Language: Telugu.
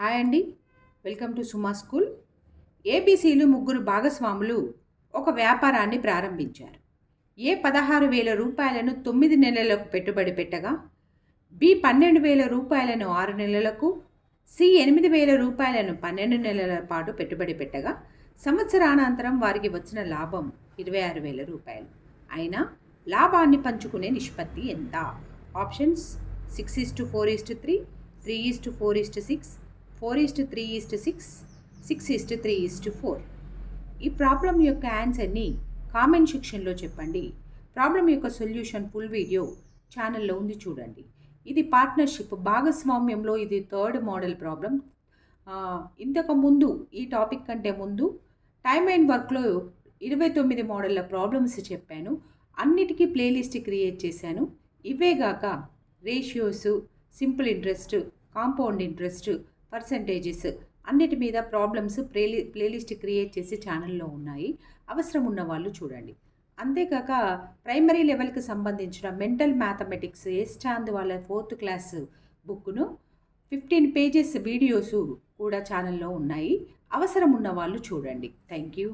హాయ్ అండి. Welcome to Suma school. ఏబీసీలు ముగ్గురు భాగస్వాములు ఒక వ్యాపారాన్ని ప్రారంభించారు. ఏ పదహారు వేల రూపాయలను తొమ్మిది నెలలకు పెట్టుబడి పెట్టగా బి పన్నెండు వేల రూపాయలను ఆరు నెలలకు సి ఎనిమిది వేల రూపాయలను పన్నెండు నెలల పాటు పెట్టుబడి పెట్టగా సంవత్సరానంతరం వారికి వచ్చిన లాభం ఇరవై ఆరు వేల రూపాయలు. అయినా లాభాన్ని పంచుకునే నిష్పత్తి ఎంత? Options six is to four is to three three is to four is to six four is to three is to six six is to three is to four. ఈ ప్రాబ్లం యొక్క ఆన్సర్ని కామెంట్ సెక్షన్లో చెప్పండి. ప్రాబ్లం యొక్క సొల్యూషన్ ఫుల్ వీడియో ఛానల్లో ఉంది చూడండి. ఇది పార్ట్నర్షిప్ భాగస్వామ్యంలో ఇది థర్డ్ మోడల్ ప్రాబ్లం. ఇంతకు ముందు ఈ టాపిక్ కంటే ముందు టైమ్ అండ్ వర్క్లో ఇరవై తొమ్మిది మోడళ్ళ ప్రాబ్లమ్స్ చెప్పాను. అన్నిటికీ ప్లేలిస్ట్ క్రియేట్ చేశాను. ఇవేగాక ratios simple interest compound interest percentages అన్నిటి మీద ప్రాబ్లమ్స్ ప్లేలి ప్లేలిస్ట్ క్రియేట్ చేసి ఛానల్లో ఉన్నాయి. అవసరం ఉన్న వాళ్ళు చూడండి. అంతేకాక ప్రైమరీ లెవెల్కి సంబంధించిన మెంటల్ మ్యాథమెటిక్స్ ఎస్ చాంద్ వాళ్ళ ఫోర్త్ క్లాస్ బుక్ను ఫిఫ్టీన్ పేజెస్ వీడియోస్ కూడా ఛానల్లో ఉన్నాయి. అవసరం ఉన్న వాళ్ళు చూడండి. Thank you